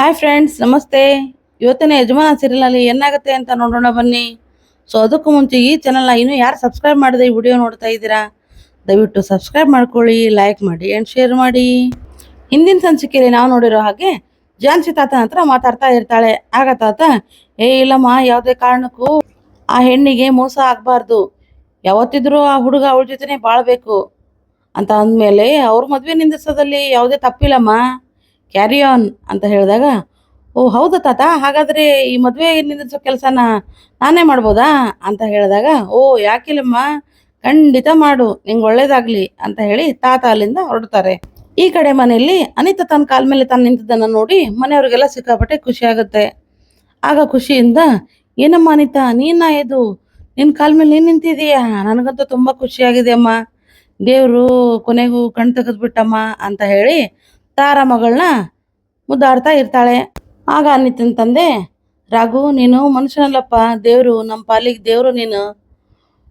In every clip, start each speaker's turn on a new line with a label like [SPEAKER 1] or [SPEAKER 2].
[SPEAKER 1] Hi friends ನಮಸ್ತೆ. ಇವತ್ತಿನ ಯಜಮಾನ ಸೀರಿಯಲ್ನಲ್ಲಿ ಏನಾಗುತ್ತೆ ಅಂತ ನೋಡೋಣ ಬನ್ನಿ. ಸೊ ಅದಕ್ಕೂ ಮುಂಚೆ ಈ ಚಾನಲ್ನ ಇನ್ನೂ ಯಾರು ಸಬ್ಸ್ಕ್ರೈಬ್ ಮಾಡದೆ ಈ ವಿಡಿಯೋ ನೋಡ್ತಾ ಇದ್ದೀರಾ, ದಯವಿಟ್ಟು ಸಬ್ಸ್ಕ್ರೈಬ್ ಮಾಡ್ಕೊಳ್ಳಿ ಲೈಕ್ ಮಾಡಿ ಆ್ಯಂಡ್ ಶೇರ್ ಮಾಡಿ. ಹಿಂದಿನ ಸಂಚಿಕೆಯಲ್ಲಿ ನಾವು ನೋಡಿರೋ ಹಾಗೆ ಜಾನ್ಸಿ ತಾತನ ಹತ್ರ ಮಾತಾಡ್ತಾ ಇರ್ತಾಳೆ. ಆಗ ತಾತ, ಏ, ಇಲ್ಲಮ್ಮ, ಯಾವುದೇ ಕಾರಣಕ್ಕೂ ಆ ಹೆಣ್ಣಿಗೆ ಮೋಸ ಆಗಬಾರ್ದು. ಯಾವತ್ತಿದ್ರೂ ಆ ಹುಡುಗ ಅವಳ ಜೊತೆನೆ ಬಾಳ್ಬೇಕು. ಅಂತ ಅಂದಮೇಲೆ ಅವ್ರ ಮದುವೆ ನಿಂದಿಸೋದಲ್ಲಿ ಯಾವುದೇ ತಪ್ಪಿಲ್ಲಮ್ಮ. ಕ್ಯಾರಿ ಆನ್ ಅಂತ ಹೇಳಿದಾಗ, ಓ, ಹೌದಾ ತಾತ, ಹಾಗಾದ್ರೆ ಈ ಮದುವೆ ನಿಂದಿಸೋ ಕೆಲಸನ ನಾನೇ ಮಾಡ್ಬೋದಾ? ಅಂತ ಹೇಳಿದಾಗ, ಓ, ಯಾಕಿಲ್ಲಮ್ಮ, ಖಂಡಿತ ಮಾಡು, ನಿಂಗೆ ಒಳ್ಳೇದಾಗಲಿ ಅಂತ ಹೇಳಿ ತಾತ ಅಲ್ಲಿಂದ ಹೊರಡ್ತಾರೆ. ಈ ಕಡೆ ಮನೆಯಲ್ಲಿ ಅನಿತಾ ತನ್ನ ಕಾಲ ಮೇಲೆ ತಾನು ನಿಂತಿದ್ದನ್ನು ನೋಡಿ ಮನೆಯವ್ರಿಗೆಲ್ಲ ಸಿಕ್ಕಾಪಟ್ಟೆ ಖುಷಿ ಆಗುತ್ತೆ. ಆಗ ಖುಷಿಯಿಂದ, ಏನಮ್ಮ ಅನಿತಾ, ನೀನ ಇದು? ನಿನ್ನ ಕಾಲ ಮೇಲೆ ನೀನು ನಿಂತಿದೀಯಾ? ನನಗಂತೂ ತುಂಬ ಖುಷಿಯಾಗಿದೆ ಅಮ್ಮ. ದೇವರು ಕೊನೆಗೂ ಕಣ್ ತೆಗೆದ್ಬಿಟ್ಟಮ್ಮ ಅಂತ ಹೇಳಿ ತಾರ ಮಗಳನ್ನ ಮುದ್ದಾಡ್ತಾ ಇರ್ತಾಳೆ. ಆಗ ಅನ್ನಿತನ ತಂದೆ, ರಾಘು, ನೀನು ಮನುಷ್ಯನಲ್ಲಪ್ಪ. ದೇವರು ನಮ್ಮ ಪಾಲಿಗೆ ದೇವರು ನೀನು.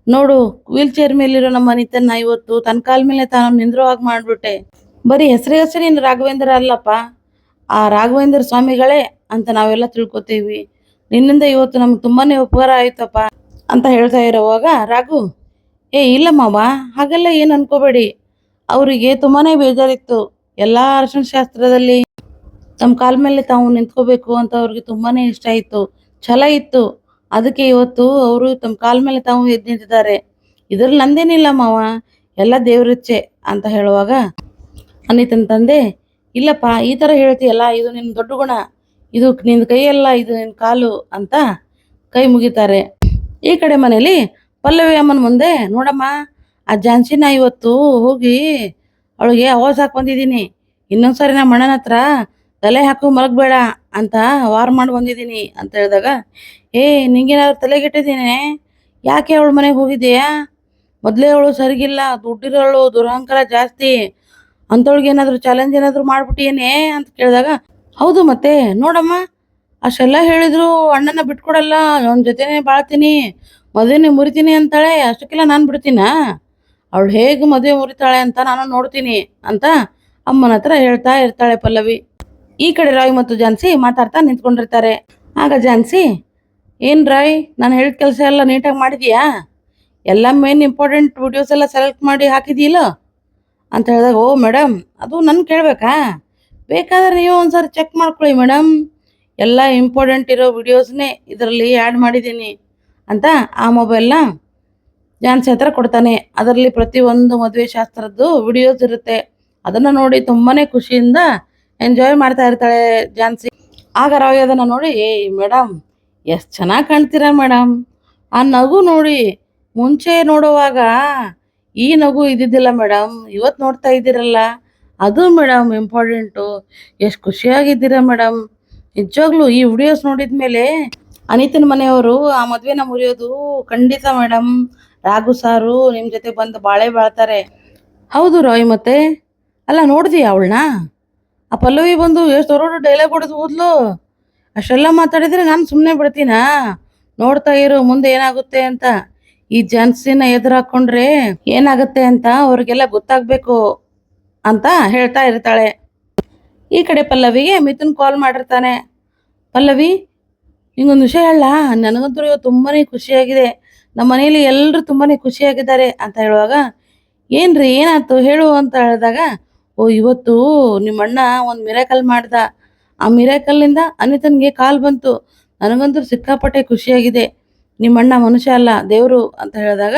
[SPEAKER 1] ನೋಡು, ವೀಲ್ ಚೇರ್ ಮೇಲಿರೋ ನಮ್ಮ ಅನಿತನ್ನ ಇವತ್ತು ತನ್ನ ಕಾಲ ಮೇಲೆ ತಾನು ನಿಂದ್ರೋ ಮಾಡಿಬಿಟ್ಟೆ. ಬರೀ ಹೆಸರು ಹೆಸರು ನೀನು ರಾಘವೇಂದ್ರ ಅಲ್ಲಪ್ಪ. ಆ ರಾಘವೇಂದ್ರ ಸ್ವಾಮಿಗಳೇ ಅಂತ ನಾವೆಲ್ಲ ತಿಳ್ಕೊತೀವಿ. ನಿನ್ನಿಂದ ಇವತ್ತು ನಮ್ಗೆ ತುಂಬಾನೇ ಉಪಕಾರ ಆಯ್ತಪ್ಪ ಅಂತ ಹೇಳ್ತಾ ಇರೋವಾಗ, ರಾಘು, ಏ ಇಲ್ಲ ಮಾವ, ಹಾಗೆಲ್ಲ ಏನು ಅನ್ಕೋಬೇಡಿ. ಅವರಿಗೆ ತುಂಬಾನೇ ಬೇಜಾರಿತ್ತು. ಎಲ್ಲ ಅರಶಿನ ಶಾಸ್ತ್ರದಲ್ಲಿ ತಮ್ಮ ಕಾಲ ಮೇಲೆ ತಾವು ನಿಂತ್ಕೋಬೇಕು ಅಂತ ಅವ್ರಿಗೆ ತುಂಬಾನೇ ಇಷ್ಟ ಇತ್ತು ಛಲ ಇತ್ತು. ಅದಕ್ಕೆ ಇವತ್ತು ಅವರು ತಮ್ಮ ಕಾಲ ಮೇಲೆ ತಾವು ಎದ್ದು ನಿಂತಿದ್ದಾರೆ. ಇದ್ರಲ್ಲಿ ನಂದೇನಿಲ್ಲ ಮಾವ. ಎಲ್ಲ ದೇವ್ರಿಚ್ಛೆ ಅಂತ ಹೇಳುವಾಗ, ಅನಿತನ ತಂದೆ, ಇಲ್ಲಪ್ಪ, ಈ ಥರ ಹೇಳ್ತೀಯಲ್ಲ ಇದು ನಿನ್ನ ದೊಡ್ಡ ಗುಣ. ಇದು ನಿನ್ನ ಕೈಯಲ್ಲ, ಇದು ನಿನ್ನ ಕಾಲು ಅಂತ ಕೈ ಮುಗಿತಾರೆ. ಈ ಕಡೆ ಮನೇಲಿ ಪಲ್ಲವಿ ಅಮ್ಮನ ಮುಂದೆ, ನೋಡಮ್ಮ, ಆ ಝಾನ್ಸಿನ ಇವತ್ತು ಹೋಗಿ ಅವಳಿಗೆ ಅವಾಜ್ ಹಾಕಿ ಬಂದಿದ್ದೀನಿ. ಇನ್ನೊಂದ್ಸರಿ ನಮ್ಮ ಅಣ್ಣನ ಹತ್ರ ತಲೆ ಹಾಕು ಮಲಗಬೇಡ ಅಂತ ವಾರ್ ಮಾಡಿ ಬಂದಿದ್ದೀನಿ ಅಂತ ಹೇಳಿದಾಗ, ಏ, ನಿಂಗೇನಾದ್ರು ತಲೆಗೆಟ್ಟಿದ್ದೀನಿ ಯಾಕೆ ಅವಳ ಮನೆಗೆ ಹೋಗಿದ್ದೀಯಾ? ಮೊದಲೇ ಅವಳು ಸರಿಗಿಲ್ಲ, ದುಡ್ಡಿರೋಳು ದುರಹಂಕಾರ ಜಾಸ್ತಿ. ಅಂಥವ್ಳಿಗೆ ಏನಾದರೂ ಚಾಲೆಂಜ್ ಏನಾದರೂ ಮಾಡ್ಬಿಟ್ಟಿಯೇನೆ? ಅಂತ ಕೇಳಿದಾಗ, ಹೌದು ಮತ್ತೆ, ನೋಡಮ್ಮ, ಅಷ್ಟೆಲ್ಲ ಹೇಳಿದ್ರು ಅಣ್ಣನ ಬಿಟ್ಕೊಡಲ್ಲ, ಅವನ ಜೊತೆನೆ ಬಾಳ್ತೀನಿ, ಮದುವೆನೇ ಮುರಿತೀನಿ ಅಂತಾಳೆ, ಅಷ್ಟಕ್ಕೆಲ್ಲ ನಾನು ಬಿಡ್ತೀನಾ? ಅವಳು ಹೇಗೆ ಮದುವೆ ಮುರಿತಾಳೆ ಅಂತ ನಾನು ನೋಡ್ತೀನಿ ಅಂತ ಅಮ್ಮನ ಹತ್ರ ಹೇಳ್ತಾ ಇರ್ತಾಳೆ ಪಲ್ಲವಿ. ಈ ಕಡೆ ರಾಯ್ ಮತ್ತು ಜಾನ್ಸಿ ಮಾತಾಡ್ತಾ ನಿಂತ್ಕೊಂಡಿರ್ತಾರೆ. ಆಗ ಜಾನ್ಸಿ ಏನು ರಾಯ್, ನಾನು ಹೇಳಿದ ಕೆಲಸ ಎಲ್ಲ ನೀಟಾಗಿ ಮಾಡಿದೀಯಾ? ಎಲ್ಲ ಮೇನ್ ಇಂಪಾರ್ಟೆಂಟ್ ವಿಡಿಯೋಸ್ ಎಲ್ಲ ಸೆಲೆಕ್ಟ್ ಮಾಡಿ ಹಾಕಿದೀಯಲ್ಲ? ಅಂತ ಹೇಳಿದಾಗ, ಓ ಮೇಡಮ್ ಅದು ನನ್ನ ಕೇಳಬೇಕಾ? ಬೇಕಾದ್ರೆ ನೀವು ಒಂದ್ಸರಿ ಚೆಕ್ ಮಾಡ್ಕೊಳ್ಳಿ ಮೇಡಮ್ ಎಲ್ಲ ಇಂಪಾರ್ಟೆಂಟ್ ಇರೋ ವಿಡಿಯೋಸ್ನೇ ಇದರಲ್ಲಿ ಆ್ಯಡ್ ಮಾಡಿದ್ದೀನಿ. ಅಂತ ಆ ಮೊಬೈಲ್ನ ಜಾನ್ಸಿ ಹತ್ರ ಕೊಡ್ತಾನೆ. ಅದರಲ್ಲಿ ಪ್ರತಿಯೊಂದು ಮದುವೆ ಶಾಸ್ತ್ರದ್ದು ವಿಡಿಯೋಸ್ ಇರುತ್ತೆ. ಅದನ್ನು ನೋಡಿ ತುಂಬಾನೇ ಖುಷಿಯಿಂದ ಎಂಜಾಯ್ ಮಾಡ್ತಾ ಇರ್ತಾಳೆ ಜಾನ್ಸಿ. ಆಗ ರಾವ್ ಅದನ್ನು ನೋಡಿ, ಏಯ್ ಮೇಡಮ್ ಎಷ್ಟು ಚೆನ್ನಾಗಿ ಕಾಣ್ತೀರಾ ಮೇಡಮ್ ಆ ನಗು ನೋಡಿ, ಮುಂಚೆ ನೋಡುವಾಗ ಈ ನಗು ಇದ್ದಿದ್ದಿಲ್ಲ ಮೇಡಮ್ ಇವತ್ತು ನೋಡ್ತಾ ಇದ್ದೀರಲ್ಲ. ಅದು ಮೇಡಮ್ ಇಂಪಾರ್ಟೆಂಟು ಎಷ್ಟು ಖುಷಿಯಾಗಿದ್ದೀರಾ ಮೇಡಮ್ ನಿಜವಾಗ್ಲೂ ಈ ವಿಡಿಯೋಸ್ ನೋಡಿದ ಮೇಲೆ ಅನಿತನ ಮನೆಯವರು ಆ ಮದುವೆನ ಮುರಿಯೋದು ಖಂಡಿತ ಮೇಡಮ್ ರಾಘು ಸಾರು ನಿಮ್ಮ ಜೊತೆ ಬಂದು ಬಾಳೆ ಬಾಳ್ತಾರೆ. ಹೌದು ರಾಯ್ ಮತ್ತೆ. ಅಲ್ಲ ನೋಡಿದಿ ಅವಳನ್ನ? ಆ ಪಲ್ಲವಿ ಬಂದು ಎಷ್ಟು ದೊಡ್ಡ ಡೈಲಾಗ್ ಹೊಡೆದು ಹೋದ್ಲು. ಅಷ್ಟೆಲ್ಲ ಮಾತಾಡಿದ್ರೆ ನಾನು ಸುಮ್ಮನೆ ಬಿಡ್ತೀನಾ? ನೋಡ್ತಾ ಇರು, ಮುಂದೆ ಏನಾಗುತ್ತೆ ಅಂತ. ಈ ಜನ್ಸಿನ ಎದುರು ಹಾಕೊಂಡ್ರೆ ಏನಾಗುತ್ತೆ ಅಂತ ಅವ್ರಿಗೆಲ್ಲ ಗೊತ್ತಾಗ್ಬೇಕು ಅಂತ ಹೇಳ್ತಾ ಇರ್ತಾಳೆ. ಈ ಕಡೆ ಪಲ್ಲವಿಗೆ ಮಿಥುನ್ ಕಾಲ್ ಮಾಡಿರ್ತಾನೆ. ಪಲ್ಲವಿ, ನಿಂಗೊಂದು ವಿಷಯ ಹೇಳ ನನಗಂತೂ ಇವತ್ತು ತುಂಬಾನೇ ಖುಷಿಯಾಗಿದೆ. ನಮ್ಮ ಮನೆಯಲ್ಲಿ ಎಲ್ಲರೂ ತುಂಬಾನೇ ಖುಷಿಯಾಗಿದ್ದಾರೆ ಅಂತ ಹೇಳುವಾಗ, ಏನ್ರಿ, ಏನಾಯ್ತು? ಹೇಳು ಅಂತ ಹೇಳಿದಾಗ, ಓ, ಇವತ್ತು ನಿಮ್ಮ ಅಣ್ಣ ಒಂದು ಮಿರಾಕಲ್ ಮಾಡ್ದ. ಆ ಮಿರಾಕಲ್ನಿಂದ ಅನಿತನಿಗೆ ಕಾಲ್ ಬಂತು. ನನಗಂತೂ ಸಿಕ್ಕಾಪಟ್ಟೆ ಖುಷಿಯಾಗಿದೆ. ನಿಮ್ಮ ಅಣ್ಣ ಮನುಷ್ಯ ಅಲ್ಲ, ದೇವರು ಅಂತ ಹೇಳಿದಾಗ,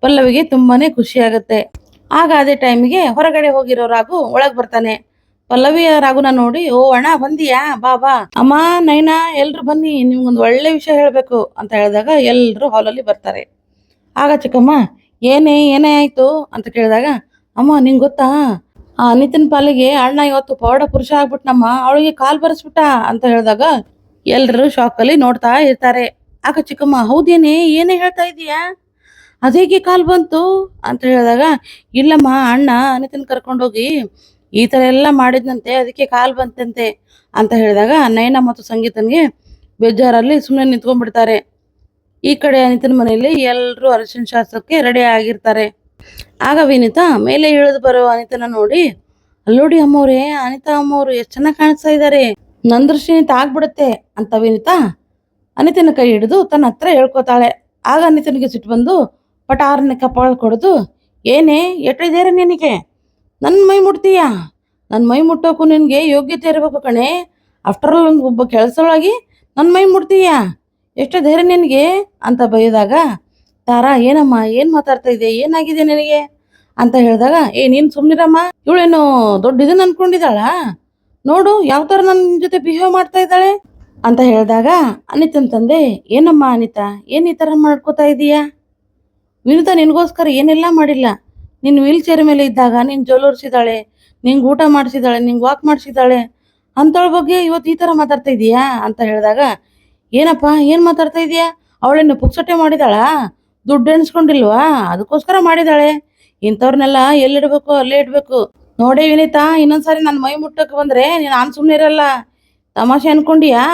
[SPEAKER 1] ಪಲ್ಲವಿಗೆ ತುಂಬಾನೇ ಖುಷಿ ಆಗುತ್ತೆ ಆಗ ಅದೇ ಟೈಮಿಗೆ ಹೊರಗಡೆ ಹೋಗಿರೋ ರಾಘು ಒಳಗ್ ಬರ್ತಾನೆ. ಪಲ್ಲವಿಯ ರಾಘುನ ನೋಡಿ, ಓ ಅಣ್ಣ, ಬಂದಿಯಾ? ಬಾ ಬಾ. ಅಮ್ಮ, ನೈನಾ, ಎಲ್ರು ಬನ್ನಿ, ನಿಮ್ಗೊಂದು ಒಳ್ಳೆ ವಿಷಯ ಹೇಳ್ಬೇಕು. ಅಂತ ಹೇಳಿದಾಗ ಎಲ್ರು ಹಾಲಲ್ಲಿ ಬರ್ತಾರೆ. ಆಗ ಚಿಕ್ಕಮ್ಮ, ಏನೇ ಏನೇ ಆಯ್ತು? ಅಂತ ಕೇಳಿದಾಗ, ಅಮ್ಮ, ನಿಂಗೆ ಗೊತ್ತಾ? ಆ ನಿತಿನ್ ಪಾಲಿಗೆ ಅಣ್ಣ ಇವತ್ತು ಪೌಡ ಪುರುಷ ಆಗ್ಬಿಟ್ನಮ್ಮ, ಅವಳಿಗೆ ಕಾಲ್ ಬರೆಸ್ಬಿಟ್ಟ. ಅಂತ ಹೇಳಿದಾಗ ಎಲ್ರು ಶಾಕಲ್ಲಿ ನೋಡ್ತಾ ಇರ್ತಾರೆ. ಆಗ ಚಿಕ್ಕಮ್ಮ, ಹೌದೇನೆ? ಏನೇ ಹೇಳ್ತಾ ಇದೀಯಾ ಅದೇಗೆ ಕಾಲ್ ಬಂತು? ಅಂತ ಹೇಳಿದಾಗ, ಇಲ್ಲಮ್ಮ, ಅಣ್ಣ ಅನಿತನ್ ಕರ್ಕೊಂಡೋಗಿ ಈ ಥರ ಎಲ್ಲ ಮಾಡಿದ್ನಂತೆ, ಅದಕ್ಕೆ ಕಾಲು ಬಂತಂತೆ ಅಂತ ಹೇಳಿದಾಗ ನಯನ ಮತ್ತು ಸಂಗೀತನಿಗೆ ಬೇಜಾರಲ್ಲಿ ಸುಮ್ಮನೆ ನಿಂತ್ಕೊಂಡ್ಬಿಡ್ತಾರೆ. ಈ ಕಡೆ ಅನಿತನ ಮನೆಯಲ್ಲಿ ಎಲ್ಲರೂ ಅರಿಶಿನ ಶಾಸ್ತ್ರಕ್ಕೆ ರೆಡಿ ಆಗಿರ್ತಾರೆ. ಆಗ ವಿನಿತಾ ಮೇಲೆ ಇಳಿದು ಬರೋ ಅನಿತನ ನೋಡಿ, ಅಲ್ಲೋಡಿ ಅಮ್ಮವ್ರೆ, ಅನಿತಾ ಅಮ್ಮವ್ರು ಎಷ್ಟು ಚೆನ್ನಾಗಿ ಕಾಣಿಸ್ತಾ ಇದ್ದಾರೆ ನನ್ನ ದೃಷ್ಟಿನಿಂತ ಆಗ್ಬಿಡುತ್ತೆ ಅಂತ ವಿನಿತಾ ಅನಿತನ ಕೈ ಹಿಡಿದು ತನ್ನ ಹತ್ರ ಹೇಳ್ಕೊತಾಳೆ. ಆಗ ಅನಿತನಿಗೆ ಸಿಟ್ಟು ಬಂದು ಪಟಾರನ್ನ ಕಪಾಳ ಕೊಡೋದು, ಏನೇ ಎಟ್ಟಿದ್ದೀರ ನಿನಗೆ? ನನ್ನ ಮೈ ಮುಟ್ತೀಯಾ? ನನ್ನ ಮೈ ಮುಟ್ಟೋಕು ನಿನಗೆ ಯೋಗ್ಯತೆ ಇರಬೇಕು ಕಣೆ. ಆಫ್ಟರ್ ಆಲ್ ಒಂದು ಒಬ್ಬ ಕೆಲಸವಾಗಿ ನನ್ನ ಮೈ ಮುಟ್ತೀಯಾ? ಎಷ್ಟು ಧೈರ್ಯ ನಿನಗೆ? ಅಂತ ಬೈದಾಗ, ತಾರಾ, ಏನಮ್ಮ, ಏನು ಮಾತಾಡ್ತಾ ಇದೆ ಏನಾಗಿದೆ ನಿನಗೆ? ಅಂತ ಹೇಳಿದಾಗ, ಏ, ನೀನು ಸುಮ್ಮನಿರಮ್ಮ ಇವಳೇನು ದೊಡ್ಡ ಇದನ್ನ ಅನ್ಕೊಂಡಿದ್ದಾಳ? ನೋಡು, ಯಾವ ಥರ ನನ್ನ ಜೊತೆ ಬಿಹೇವ್ ಮಾಡ್ತಾ ಇದ್ದಾಳೆ? ಅಂತ ಹೇಳಿದಾಗ, ಅನಿತನ ತಂದೆ, ಏನಮ್ಮ ಅನಿತಾ? ಏನು ಈ ಥರ ಮಾಡ್ಕೋತಾ ಇದೀಯಾ ವಿನಿತಾ ನಿನಗೋಸ್ಕರ ಏನೆಲ್ಲ ಮಾಡಿಲ್ಲ. ನಿನ್ನ ವೀಲ್ ಚೇರ್ ಮೇಲೆ ಇದ್ದಾಗ ನೀನು ಜೋಲೋರ್ಸಿದಾಳೆ ನಿಂಗೆ ಊಟ ಮಾಡಿಸಿದಾಳೆ, ನಿಂಗೆ ವಾಕ್ ಮಾಡಿಸಿದಾಳೆ ಅಂಥವಳ ಬಗ್ಗೆ ಇವತ್ತು ಈ ಥರ ಮಾತಾಡ್ತಾ ಇದೀಯಾ ಅಂತ ಹೇಳಿದಾಗ, ಏನಪ್ಪ, ಏನು ಮಾತಾಡ್ತಾ ಇದೀಯಾ? ಅವಳನ್ನು ಪುಕ್ಸಟ್ಟೆ ಮಾಡಿದಾಳಾ? ದುಡ್ಡು ಎಣಿಸ್ಕೊಂಡಿಲ್ವಾ? ಅದಕ್ಕೋಸ್ಕರ ಮಾಡಿದಾಳೆ. ಇಂಥವ್ರನ್ನೆಲ್ಲ ಎಲ್ಲಿಡ್ಬೇಕು, ಅಲ್ಲೇ ಇಡಬೇಕು. ನೋಡಿ ವಿನೀತಾ, ಇನ್ನೊಂದ್ಸರಿ ನನ್ನ ಮೈ ಮುಟ್ಟಕ್ಕೆ ಬಂದ್ರೆ ಆನ್ ಸುಮ್ಮನೆ ಇರಲ್ಲ. ತಮಾಷೆ ಅನ್ಕೊಂಡಿಯಾ?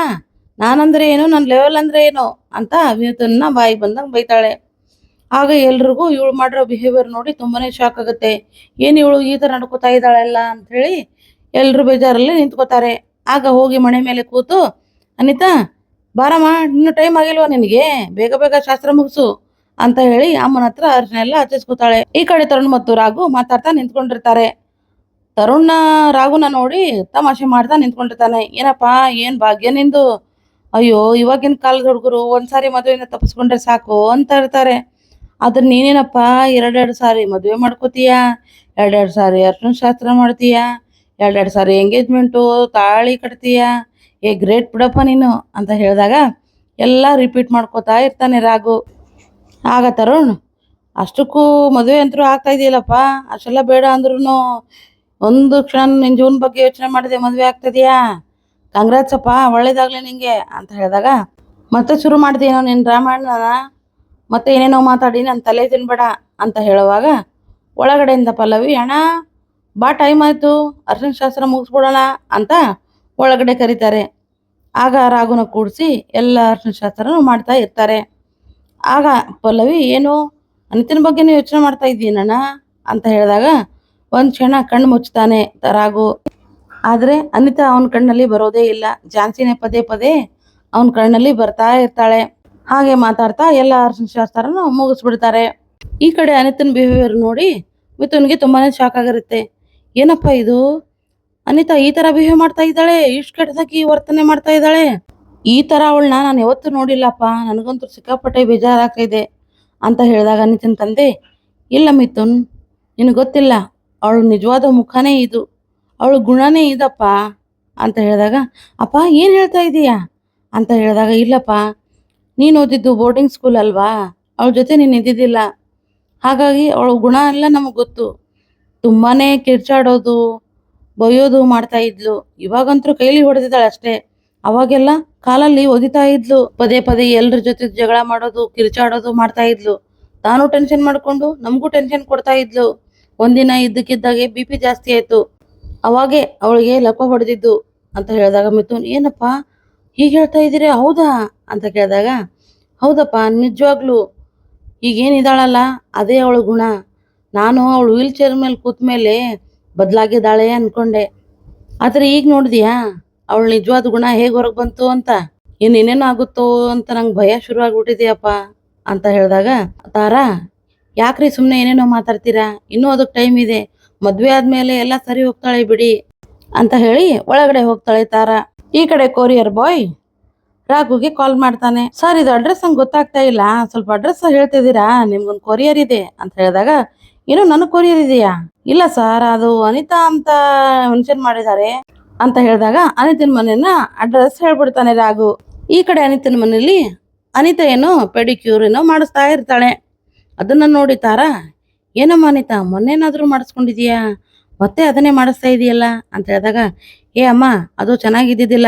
[SPEAKER 1] ನಾನಂದ್ರೆ ಏನು? ನನ್ನ ಲೆವೆಲ್ ಅಂದ್ರೆ ಏನು? ಅಂತ ವಿನೀತನ್ನ ಬಾಯಿ ಬಂದಂಗೆ ಬೈತಾಳೆ. ಆಗ ಎಲ್ರಿಗೂ ಇವಳು ಮಾಡಿರೋ ಬಿಹೇವಿಯರ್ ನೋಡಿ ತುಂಬಾನೇ ಶಾಕ್ ಆಗುತ್ತೆ. ಏನು ಇವಳು ಈ ಥರ ನಡ್ಕೋತಾ ಅಂತ ಅಂಥೇಳಿ ಎಲ್ಲರೂ ಬೇಜಾರಲ್ಲಿ ನಿಂತ್ಕೋತಾರೆ. ಆಗ ಹೋಗಿ ಮನೆ ಮೇಲೆ ಕೂತು, ಅನಿತಾ, ಬಾರಮ್ಮ, ಇನ್ನು ಟೈಮ್ ಆಗಿಲ್ವಾ ನಿನಗೆ? ಬೇಗ ಬೇಗ ಶಾಸ್ತ್ರ ಮುಗಿಸು ಅಂತ ಹೇಳಿ ಅಮ್ಮನ ಹತ್ರ ಅರ್ಶನ ಎಲ್ಲ ಈ ಕಡೆ ತರುಣ್ ಮತ್ತು ರಾಘು ಮಾತಾಡ್ತಾ ನಿಂತ್ಕೊಂಡಿರ್ತಾರೆ. ತರುಣ್ನ ರಾಘುನ ನೋಡಿ ತಮಾಷೆ ಮಾಡ್ತಾ ನಿಂತ್ಕೊಂಡಿರ್ತಾನೆ. ಏನಪ್ಪ, ಏನ್ ಭಾಗ್ಯ ನಿಂದು? ಅಯ್ಯೋ, ಇವಾಗಿನ ಕಾಲದ ಹುಡುಗರು ಒಂದ್ಸಾರಿ ಮದುವೆಯಿಂದ ತಪ್ಪಿಸ್ಕೊಂಡ್ರೆ ಸಾಕು ಅಂತ ಇರ್ತಾರೆ ಆದ್ರೆ ನೀನೇನಪ್ಪ, ಎರಡೆರಡು ಸಾರಿ ಮದುವೆ ಮಾಡ್ಕೋತೀಯ? ಎರಡೆರಡು ಸಾರಿ ಅರ್ಶಿನ ಶಾಸ್ತ್ರ ಮಾಡ್ತೀಯ? ಎರಡೆರಡು ಸಾರಿ ಎಂಗೇಜ್ಮೆಂಟು, ತಾಳಿ ಕಟ್ತೀಯ? ಏ, ಗ್ರೇಟ್ ಬಿಡಪ್ಪ ನೀನು ಅಂತ ಹೇಳಿದಾಗ ಎಲ್ಲ ರಿಪೀಟ್ ಮಾಡ್ಕೋತಾ ಇರ್ತಾನೆ ರಾಘು. ಆಗ ತರುಣ್, ಅಷ್ಟಕ್ಕೂ ಮದುವೆ ಅಂತರೂ ಆಗ್ತಾ ಇದೆಯಲ್ಲಪ್ಪ, ಅಷ್ಟೆಲ್ಲ ಬೇಡ ಅಂದ್ರೂ ಒಂದು ಕ್ಷಣ ನಿನ್ನ ಜೀವನ ಬಗ್ಗೆ ಯೋಚನೆ ಮಾಡಿದೆ ಮದುವೆ ಆಗ್ತದೆಯಾ? ಕಂಗ್ರಾಟ್ಸ್ ಒಳ್ಳೇದಾಗಲಿ ನಿಂಗೆ ಅಂತ ಹೇಳಿದಾಗ ಮತ್ತೆ ಶುರು ಮಾಡ್ತೀನೋ ನಿನ್ನ ರಾಮಾಯಣನ? ಮತ್ತೆ ಏನೇನೋ ಮಾತಾಡಿ ನನ್ನ ತಲೆ ತಿನ್ಬೇಡ ಅಂತ ಹೇಳುವಾಗ ಒಳಗಡೆಯಿಂದ ಪಲ್ಲವಿ, ಅಣ್ಣ, ಬಾ ಟೈಮ್ ಆಯಿತು ಅರ್ಶಿನ ಶಾಸ್ತ್ರ ಮುಗಿಸ್ಬಿಡೋಣ ಅಂತ ಒಳಗಡೆ ಕರೀತಾರೆ. ಆಗ ರಾಗುನ ಕೂಡಿಸಿ ಎಲ್ಲ ಅರ್ಶಿನ ಶಾಸ್ತ್ರನೂ ಮಾಡ್ತಾ ಇರ್ತಾರೆ. ಆಗ ಪಲ್ಲವಿ, ಏನು, ಅನಿತನ ಬಗ್ಗೆನೇ ಯೋಚನೆ ಮಾಡ್ತಾ ಇದ್ದೀನಣ್ಣ? ಅಂತ ಹೇಳಿದಾಗ ಒಂದು ಕ್ಷಣ ಕಣ್ಣು ಮುಚ್ಚುತ್ತಾನೆ ರಾಘು ಆದರೆ ಅನಿತಾ ಅವನ ಕಣ್ಣಲ್ಲಿ ಬರೋದೇ ಇಲ್ಲ. ಜಾನ್ಸಿನೇ ಪದೇ ಪದೇ ಅವನ ಕಣ್ಣಲ್ಲಿ ಬರ್ತಾ ಇರ್ತಾಳೆ. ಹಾಗೆ ಮಾತಾಡ್ತಾ ಎಲ್ಲ ಶಾಸ್ತ್ರನು ಮುಗಿಸ್ಬಿಡ್ತಾರೆ. ಈ ಕಡೆ ಅನಿತನ ಬಿಹೇವಿಯರ್ ನೋಡಿ ಮಿಥುನ್ಗೆ ತುಂಬಾನೇ ಶಾಕ್ ಆಗಿರುತ್ತೆ. ಏನಪ್ಪ ಇದು? ಅನಿತಾ ಈ ತರ ಬಿಹೇವ್ ಮಾಡ್ತಾ ಇದ್ದಾಳೆ, ಇಷ್ಟು ಕೆಟ್ಟದಾಗಿ ವರ್ತನೆ ಮಾಡ್ತಾ ಇದ್ದಾಳೆ. ಈ ತರ ಅವಳನ್ನ ನಾನು ಯಾವತ್ತೂ ನೋಡಿಲ್ಲಪ್ಪ, ನನಗಂತೂ ಸಿಕ್ಕಾಪಟ್ಟೆ ಬೇಜಾರಾಗ್ತಾ ಇದೆ ಅಂತ ಹೇಳಿದಾಗ ಅನಿತನ ತಂದೆ, ಇಲ್ಲ ಮಿಥುನ್, ನಿನಗೆ ಗೊತ್ತಿಲ್ಲ, ಅವಳು ನಿಜವಾದ ಮುಖನೇ ಇದು, ಅವಳು ಗುಣನೇ ಇದಪ್ಪ ಅಂತ ಹೇಳಿದಾಗ, ಅಪ್ಪ, ಏನು ಹೇಳ್ತಾ ಇದೀಯಾ? ಅಂತ ಹೇಳಿದಾಗ, ಇಲ್ಲಪ್ಪ ನೀನು ಓದಿದ್ದು ಬೋರ್ಡಿಂಗ್ ಸ್ಕೂಲ್ ಅಲ್ವಾ? ಅವಳ ಜೊತೆ ನೀನು ಇದ್ದಿದ್ದಿಲ್ಲ. ಹಾಗಾಗಿ ಅವಳ ಗುಣ ಎಲ್ಲ ನಮಗೆ ಗೊತ್ತು. ತುಂಬಾನೇ ಕಿರ್ಚಾಡೋದು ಬೈಯೋದು ಮಾಡ್ತಾ ಇದ್ಲು. ಇವಾಗಂತೂ ಕೈಲಿ ಹೊಡೆದಿದ್ದಾಳೆ ಅಷ್ಟೇ. ಅವಾಗೆಲ್ಲ ಕಾಲಲ್ಲಿ ಒದಿತಾ ಇದ್ಲು. ಪದೇ ಪದೇ ಎಲ್ಲರ ಜೊತೆ ಜಗಳ ಮಾಡೋದು, ಕಿರ್ಚಾಡೋದು ಮಾಡ್ತಾ ಇದ್ಲು. ತಾನು ಟೆನ್ಷನ್ ಮಾಡ್ಕೊಂಡು ನಮಗೂ ಟೆನ್ಷನ್ ಕೊಡ್ತಾ ಇದ್ಲು. ಒಂದಿನ ಇದ್ದಕ್ಕಿದ್ದಾಗೆ ಬಿ ಪಿ ಜಾಸ್ತಿ ಆಯ್ತು. ಅವಾಗೆ ಅವಳಿಗೆ ಲಪ ಹೊಡೆದಿದ್ದು ಅಂತ ಹೇಳಿದಾಗ ಮಿಥುನ್, ಏನಪ್ಪ, ಹೀಗೆ ಹೇಳ್ತಾ ಇದ್ದೀರಿ? ಹೌದಾ? ಅಂತ ಕೇಳಿದಾಗ, ಹೌದಪ್ಪ, ನಿಜವಾಗ್ಲೂ ಈಗೇನಿದ್ದಾಳಲ್ಲ ಅದೇ ಅವಳ ಗುಣ. ನಾನು ಅವಳು ವೀಲ್ ಚೇರ್ ಮೇಲೆ ಕೂತ ಮೇಲೆ ಬದಲಾಗಿದ್ದಾಳೆ ಅನ್ಕೊಂಡೆ. ಆದರೆ ಈಗ ನೋಡಿದ್ಯಾ, ಅವಳ ನಿಜವಾದ ಗುಣ ಹೇಗೆ ಹೊರಗೆ ಬಂತು ಅಂತ? ಇನ್ನು ಏನೇನು ಆಗುತ್ತೋ ಅಂತ ನಂಗೆ ಭಯ ಶುರು ಆಗ್ಬಿಟ್ಟಿದೆಯಪ್ಪ ಅಂತ ಹೇಳಿದಾಗ, ತಾರಾ, ಯಾಕ್ರಿ ಸುಮ್ಮನೆ ಏನೇನೋ ಮಾತಾಡ್ತೀರಾ? ಇನ್ನೂ ಅದಕ್ಕೆ ಟೈಮ್ ಇದೆ. ಮದುವೆ ಆದ್ಮೇಲೆ ಎಲ್ಲ ಸರಿ ಹೋಗ್ತಾಳೆ ಬಿಡಿ ಅಂತ ಹೇಳಿ ಒಳಗಡೆ ಹೋಗ್ತಾಳೆ ತಾರಾ. ಈ ಕಡೆ ಕೋರಿಯರ್ ಬಾಯ್ ರಾಘುಗೆ ಕಾಲ್ ಮಾಡ್ತಾನೆ. ಸರ್ ಇದು ಅಡ್ರೆಸ್ ನಂಗೆ ಗೊತ್ತಾಗ್ತಾ ಇಲ್ಲ. ಸ್ವಲ್ಪ ಅಡ್ರೆಸ್ ಹೇಳ್ತಿದ್ದೀರಾ ನಿಮ್ಗೊಂದು ಕೊರಿಯರ್ ಇದೆ. ಅಂತ ಹೇಳಿದಾಗ, ಏನು ನನ್ನ ಕೊರಿಯರ್ ಇದೆಯಾ? ಇಲ್ಲ ಸರ್ ಅದು ಅನಿತಾ ಅಂತ ಮೆನ್ಷನ್ ಮಾಡಿದ್ದಾರೆ. ಅಂತ ಹೇಳಿದಾಗ, ಅನಿತನ ಮನೆಯನ್ನ ಅಡ್ರೆಸ್ ಹೇಳ್ಬಿಡ್ತಾನೆ ರಾಘು. ಈ ಕಡೆ ಅನಿತನ ಮನೆಯಲ್ಲಿ ಅನಿತಾ ಏನೋ ಪೆಡಿಕ್ಯೂರ್ ಏನೋ ಮಾಡಿಸ್ತಾ ಇರ್ತಾಳೆ. ಅದನ್ನ ನೋಡಿ, ತಾರಾ, ಏನಮ್ಮ ಅನಿತಾ, ಮೊನ್ನೆನಾದರೂ ಮಾಡಿಸ್ಕೊಂಡಿದೀಯಾ ಮತ್ತೆ ಅದನ್ನೇ ಮಾಡಿಸ್ತಾ ಇದೆಯಲ್ಲ? ಅಂತ ಹೇಳಿದಾಗ, ಏ, ಅಮ್ಮ, ಅದು ಚೆನ್ನಾಗಿದ್ದಿದ್ದಿಲ್ಲ.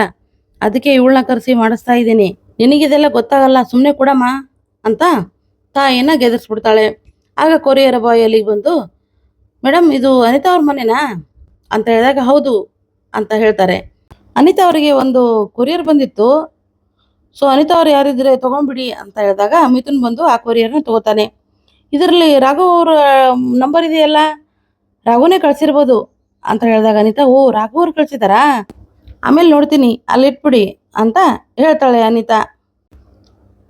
[SPEAKER 1] ಅದಕ್ಕೆ ಇವಳನ್ನ ಕರೆಸಿ ಮಾಡಿಸ್ತಾ ಇದ್ದೀನಿ. ನಿನಗಿದೆಲ್ಲ ಗೊತ್ತಾಗಲ್ಲ ಸುಮ್ಮನೆ ಕೊಡಮ್ಮ ಅಂತ ತಾಯಿನ ಗೆದರ್ಸ್ಬಿಡ್ತಾಳೆ. ಆಗ ಕೊರಿಯರ್ ಬಾಯ್ ಅಲ್ಲಿಗೆ ಬಂದು ಮೇಡಮ್ ಇದು ಅನಿತಾ ಅವ್ರ ಮನೆನಾ? ಅಂತ ಹೇಳಿದಾಗ, ಹೌದು, ಅಂತ ಹೇಳ್ತಾರೆ. ಅನಿತಾ ಅವರಿಗೆ ಒಂದು ಕೊರಿಯರ್ ಬಂದಿತ್ತು. ಸೊ, ಅನಿತಾ ಅವ್ರು ಯಾರಿದ್ರೆ ತೊಗೊಂಬಿಡಿ ಅಂತ ಹೇಳಿದಾಗ, ಮಿಥುನ್ ಬಂದು ಆ ಕೊರಿಯರ್ನ ತಗೋತಾನೆ. ಇದರಲ್ಲಿ ರಾಘವ್ ಅವ್ರ ನಂಬರ್ ಇದೆಯಲ್ಲ? ರಾಘುನೇ ಕಳಿಸಿರ್ಬೋದು, ಅಂತ ಹೇಳಿದಾಗ ಅನಿತಾ, ಓ ರಾಘು ಅವ್ರು ಕಳ್ಸಿದಾರಾ ಆಮೇಲೆ ನೋಡ್ತೀನಿ ಅಲ್ಲಿಟ್ಬಿಡಿ ಅಂತ ಹೇಳ್ತಾಳೆ ಅನಿತಾ.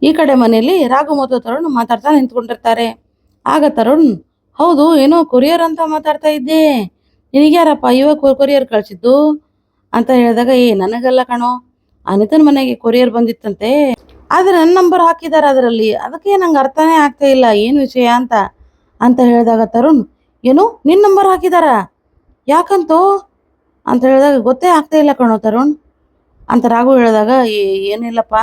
[SPEAKER 1] ಈ ಕಡೆ ಮನೆಯಲ್ಲಿ ರಾಘು ಮತ್ತು ತರುಣ್ ಮಾತಾಡ್ತಾ ನಿಂತ್ಕೊಂಡಿರ್ತಾರೆ. ಆಗ ತರುಣ್, ಹೌದು, ಏನೋ ಕೊರಿಯರ್ ಅಂತ ಮಾತಾಡ್ತಾ ಇದ್ದೆ. ನಿನಗ್ಯಾರಪ್ಪ ಇವಾಗ ಕೊರಿಯರ್ ಕಳಿಸಿದ್ದು? ಅಂತ ಹೇಳಿದಾಗ, ಏ, ನನಗಲ್ಲ ಕಣೋ. ಅನಿತನ ಮನೆಗೆ ಕೊರಿಯರ್ ಬಂದಿತ್ತಂತೆ. ಆದ್ರೆ ನನ್ನ ನಂಬರ್ ಹಾಕಿದ್ದಾರೆ ಅದರಲ್ಲಿ. ಅದಕ್ಕೆ ನಂಗೆ ಅರ್ಥನೇ ಆಗ್ತಾ ಇಲ್ಲ, ಏನು ವಿಷಯ ಅಂತ. ಅಂತ ಹೇಳಿದಾಗ ತರುಣ್, ಏನು ನಿನ್ನ ನಂಬರ್ ಹಾಕಿದಾರ? ಯಾಕಂತೋ? ಅಂತ ಹೇಳಿದಾಗ ಗೊತ್ತೇ ಆಗ್ತಾ ಇಲ್ಲ ಕಣೋ ತರುಣ್. ಅಂತ ರಾಘು ಹೇಳಿದಾಗ, "ಏ- ಏನಿಲ್ಲಪ್ಪ,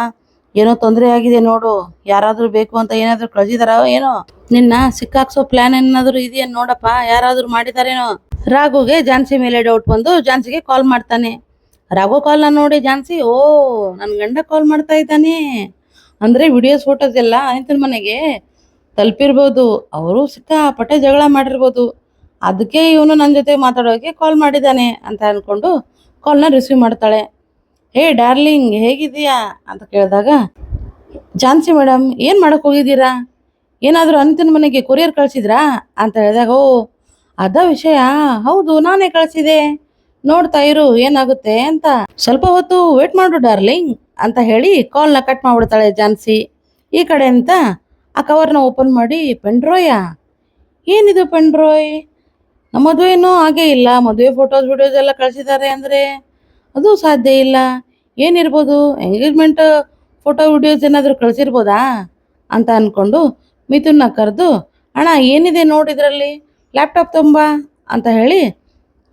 [SPEAKER 1] ಏನೋ ತೊಂದರೆ ಆಗಿದೆ ನೋಡು, ಯಾರಾದರೂ ಬೇಕು ಅಂತ ಏನಾದ್ರೂ ಕಳಿಸಿದಾರ ಏನೋ? ನಿನ್ನ ಸಿಕ್ಕಾಕ್ಸೋ ಪ್ಲಾನ್ ಏನಾದ್ರು ಇದೆಯಾ ನೋಡಪ್ಪ, ಯಾರಾದರೂ ಮಾಡಿದಾರೇನೋ? ರಾಘುಗೆ ಝಾನ್ಸಿ ಮೇಲೆ ಡೌಟ್ ಬಂದು ಝಾನ್ಸಿಗೆ ಕಾಲ್ ಮಾಡ್ತಾನೆ. ರಾಘು ಕಾಲ್ನ ನೋಡಿ ಝಾನ್ಸಿ, ಓ ನನ್ನ ಗಂಡ ಕಾಲ್ ಮಾಡ್ತಾ ಇದ್ದಾನೆ. ಅಂದ್ರೆ ವಿಡಿಯೋಸ್ ಫೋಟೋಸ್ ಎಲ್ಲ ಅನಿತನ ಮನೆಗೆ. ತಲುಪಿರ್ಬೋದು, ಅವರು ಸಿಕ್ಕಾಪಟ್ಟೆ ಜಗಳ ಮಾಡಿರ್ಬೋದು. ಅದಕ್ಕೆ ಇವನು ನನ್ನ ಜೊತೆ ಮಾತಾಡೋಕೆ ಕಾಲ್ ಮಾಡಿದ್ದಾನೆ ಅಂತ ಅನ್ಕೊಂಡು ಕಾಲ್ನ ರಿಸೀವ್ ಮಾಡ್ತಾಳೆ. ಹೇ ಡಾರ್ಲಿಂಗ್ ಹೇಗಿದೀಯಾ ಅಂತ ಕೇಳಿದಾಗ ಝಾನ್ಸಿ ಮೇಡಮ್ ಏನು ಮಾಡೋಕೆ ಹೋಗಿದ್ದೀರಾ? ಏನಾದರೂ ಅಂತಿನ ಮನೆಗೆ ಕೊರಿಯರ್ ಕಳಿಸಿದ್ರಾ? ಅಂತ ಹೇಳಿದಾಗ, ಓ, ಅದ ವಿಷಯ. ಹೌದು, ನಾನೇ ಕಳಿಸಿದೆ. ನೋಡ್ತಾ ಇರು, ಏನಾಗುತ್ತೆ ಅಂತ. ಸ್ವಲ್ಪ ಹೊತ್ತು ವೇಟ್ ಮಾಡು ಡಾರ್ಲಿಂಗ್, ಅಂತ ಹೇಳಿ ಕಾಲ್ನ ಕಟ್ ಮಾಡಿಬಿಡ್ತಾಳೆ ಝಾನ್ಸಿ ಈ ಕಡೆ ಅಂತ ಆ ಕವರ್ನ ಓಪನ್ ಮಾಡಿ ಪೆಂಡ್ರೋಯ ಏನಿದು ಪೆಂಡ್ರೋಯ್ ನಮ್ಮ ಮದುವೆ ಹಾಗೆ ಇಲ್ಲ. ಮದುವೆ ಫೋಟೋಸ್ ವಿಡಿಯೋಸ್ ಎಲ್ಲ ಕಳಿಸಿದ್ದಾರೆ ಅಂದರೆ ಅದು ಸಾಧ್ಯ ಇಲ್ಲ. ಏನಿರ್ಬೋದು? ಎಂಗೇಜ್ಮೆಂಟ್ ಫೋಟೋ ವಿಡಿಯೋಸ್ ಏನಾದರೂ ಕಳಿಸಿರ್ಬೋದಾ ಅಂತ ಅಂದ್ಕೊಂಡು ಮಿಥುನ್ನ ಕರೆದು, ಅಣ್ಣ, ಏನಿದೆ ನೋಡಿದ್ರಲ್ಲಿ ಲ್ಯಾಪ್ಟಾಪ್ ತುಂಬ ಅಂತ ಹೇಳಿ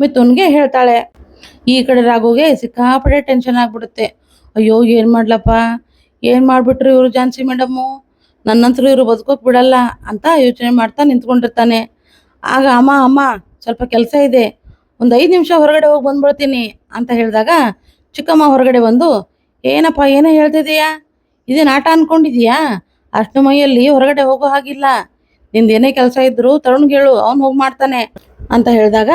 [SPEAKER 1] ಮಿಥುನ್ಗೆ ಹೇಳ್ತಾಳೆ. ಈ ಕಡೆ ರಾಘುಗೆ ಸಿಕ್ಕಾಪಟ್ಟೆ ಟೆನ್ಷನ್ ಆಗ್ಬಿಡುತ್ತೆ. ಅಯ್ಯೋ, ಏನು ಮಾಡ್ಲಪ್ಪ? ಏನು ಮಾಡಿಬಿಟ್ರು ಇವರು ಜಾನ್ಸಿ ಮೇಡಮ್ಮು ನನ್ನಂತರೂ ಇವರು ಬದುಕೋಕ್ ಬಿಡಲ್ಲ ಅಂತ ಯೋಚನೆ ಮಾಡ್ತಾ ನಿಂತ್ಕೊಂಡಿರ್ತಾನೆ. ಆಗ ಅಮ್ಮ ಅಮ್ಮ, ಸ್ವಲ್ಪ ಕೆಲಸ ಇದೆ. ಒಂದು ಐದು ನಿಮಿಷ ಹೊರಗಡೆ ಹೋಗಿ ಬಂದ್ಬಿಡ್ತೀನಿ ಅಂತ ಹೇಳಿದಾಗ ಚಿಕ್ಕಮ್ಮ ಹೊರಗಡೆ ಬಂದು, ಏನಪ್ಪ, ಏನೋ ಹೇಳ್ತಿದೀಯಾ? ಇದೇನು ಆಟ ಅನ್ಕೊಂಡಿದೀಯಾ? ಅಷ್ಟು ಮೈಯಲ್ಲಿ ಹೊರಗಡೆ ಹೋಗೋ ಹಾಗಿಲ್ಲ. ನಿಂದು ಏನೇ ಕೆಲಸ ಇದ್ರು ತರುಣ್ಗೆ ಹೇಳು ಅವ್ನು ಹೋಗಿ ಮಾಡ್ತಾನೆ. ಅಂತ ಹೇಳಿದಾಗ,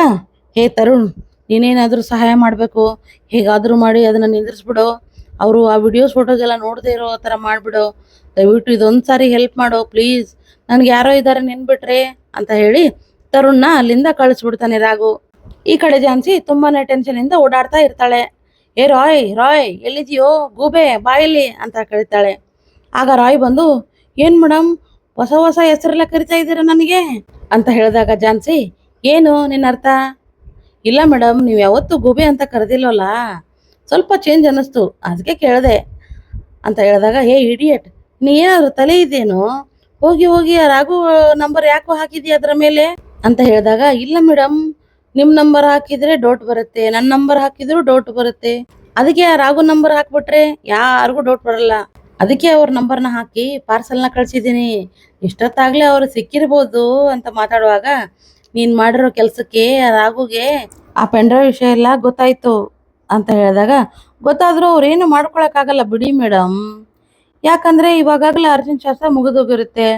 [SPEAKER 1] ಹೇ ತರುಣ್, ನೀನೇನಾದರೂ ಸಹಾಯ ಮಾಡಬೇಕು? ಹೇಗಾದರೂ ಮಾಡಿ ಅದನ್ನು ನಿಂದಿರಿಸ್ಬಿಡು. ಅವರು ಆ ವಿಡಿಯೋಸ್ ಫೋಟೋಸ್ ಎಲ್ಲ ನೋಡದೇ ಇರೋ ಥರ ಮಾಡಿಬಿಡು. ದಯವಿಟ್ಟು ಇದೊಂದು ಸಾರಿ ಹೆಲ್ಪ್ ಮಾಡು ಪ್ಲೀಸ್ ನನಗೆ ಯಾರೋ ಇದ್ದಾರೆ ನೆನ್ಬಿಟ್ರೆ ಅಂತ ಹೇಳಿ ತರುಣ್ನ ಅಲ್ಲಿಂದ ಕಳಿಸ್ಬಿಡ್ತಾನೆ ರಾಘು. ಈ ಕಡೆ ಝಾನ್ಸಿ ತುಂಬಾನೇ ಟೆನ್ಷನಿಂದ ಓಡಾಡ್ತಾ ಇರ್ತಾಳೆ. ಏ ರಾಯ್ ರಾಯ್, ಎಲ್ಲಿದೆಯೋ? ಗೂಬೆ, ಬಾಯಲ್ಲಿ ಅಂತ ಕರೀತಾಳೆ. ಆಗ ರಾಯ್ ಬಂದು, ಏನು ಮೇಡಮ್ ಹೊಸ ಹೊಸ ಹೆಸರೆಲ್ಲ ಕರಿತಾ ಇದ್ದೀರಾ ನನಗೆ? ಅಂತ ಹೇಳಿದಾಗ ಝಾನ್ಸಿ, ಏನು ನಿನ್ನ ಅರ್ಥ? ಇಲ್ಲ ಮೇಡಮ್ ನೀವು ಯಾವತ್ತೂ ಗೂಬೆ ಅಂತ ಕರೆದಿಲ್ಲವಲ್ಲ ಸ್ವಲ್ಪ ಚೇಂಜ್ ಅನ್ನಿಸ್ತು ಅದಕ್ಕೆ ಕೇಳಿದೆ. ಅಂತ ಹೇಳಿದಾಗ ಏ ಇಡಿಯಟ್ ನೀ ಏನಾದ್ರು ತಲೆ ಇದೇನು? ಹೋಗಿ ಹೋಗಿ ರಾಘು ನಂಬರ್ ಯಾಕೋ ಹಾಕಿದ್ಯಾ ಅದರ ಮೇಲೆ? ಅಂತ ಹೇಳಿದಾಗ, ಇಲ್ಲ ಮೇಡಮ್ ನಿಮ್ಮ ನಂಬರ್ ಹಾಕಿದ್ರೆ ಡೌಟ್ ಬರುತ್ತೆ ನನ್ನ ನಂಬರ್ ಹಾಕಿದ್ರು ಡೌಟ್ ಬರುತ್ತೆ. ಅದಕ್ಕೆ ರಾಘು ನಂಬರ್ ಹಾಕ್ಬಿಟ್ರೆ ಯಾರಿಗೂ ಡೌಟ್ ಬರಲ್ಲ. ಅದಕ್ಕೆ ಅವ್ರ ನಂಬರ್ನ ಹಾಕಿ ಪಾರ್ಸಲ್ನ ಕಳ್ಸಿದ್ದೀನಿ. ಇಷ್ಟೊತ್ತಾಗ್ಲೇ ಅವ್ರು ಸಿಕ್ಕಿರ್ಬೋದು ಅಂತ ಮಾತಾಡುವಾಗ, ನೀನ್ ಮಾಡಿರೋ ಕೆಲಸಕ್ಕೆ ರಾಘುಗೆ ಆ ಪೆಂಡ್ರ ವಿಷಯ ಎಲ್ಲ ಗೊತ್ತಾಯ್ತು ಅಂತ ಹೇಳಿದಾಗ, ಗೊತ್ತಾದರೂ ಅವ್ರೇನು ಮಾಡ್ಕೊಳಕ್ಕಾಗಲ್ಲ ಬಿಡಿ ಮೇಡಮ್ ಯಾಕಂದ್ರೆ ಇವಾಗಲೇ ಅರ್ಜುನ್ ಶಾಸ್ತ್ರ ಮುಗಿದೋಗಿರುತ್ತೆ.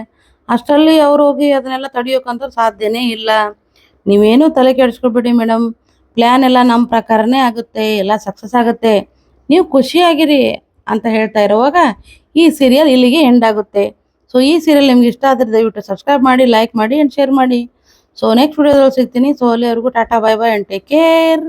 [SPEAKER 1] ಅಷ್ಟರಲ್ಲಿ ಅವ್ರು ಹೋಗಿ ಅದನ್ನೆಲ್ಲ ತಡಿಯೋಕಂತೂ ಸಾಧ್ಯನೇ ಇಲ್ಲ. ನೀವೇನು ತಲೆ ಕೆಡಿಸ್ಕೊಬೇಡಿ ಮೇಡಮ್ ಪ್ಲ್ಯಾನ್ ಎಲ್ಲ ನಮ್ಮ ಪ್ರಕಾರನೇ ಆಗುತ್ತೆ, ಎಲ್ಲ ಸಕ್ಸಸ್ ಆಗುತ್ತೆ. ನೀವು ಖುಷಿಯಾಗಿರಿ ಅಂತ ಹೇಳ್ತಾ ಇರುವಾಗ ಈ ಸೀರಿಯಲ್ ಇಲ್ಲಿಗೆ ಎಂಡ್ ಆಗುತ್ತೆ. ಸೊ ಈ ಸೀರಿಯಲ್ ನಿಮ್ಗೆ ಇಷ್ಟ ಆದರೆ ದಯವಿಟ್ಟು ಸಬ್ಸ್ಕ್ರೈಬ್ ಮಾಡಿ ಲೈಕ್ ಮಾಡಿ ಆ್ಯಂಡ್ ಶೇರ್ ಮಾಡಿ. ಸೊ ನೆಕ್ಸ್ಟ್ ವಿಡಿಯೋದಲ್ಲಿ ಸಿಗ್ತೀನಿ. ಸೊ ಅಲ್ಲಿವರೆಗೂ Tata bye bye and take care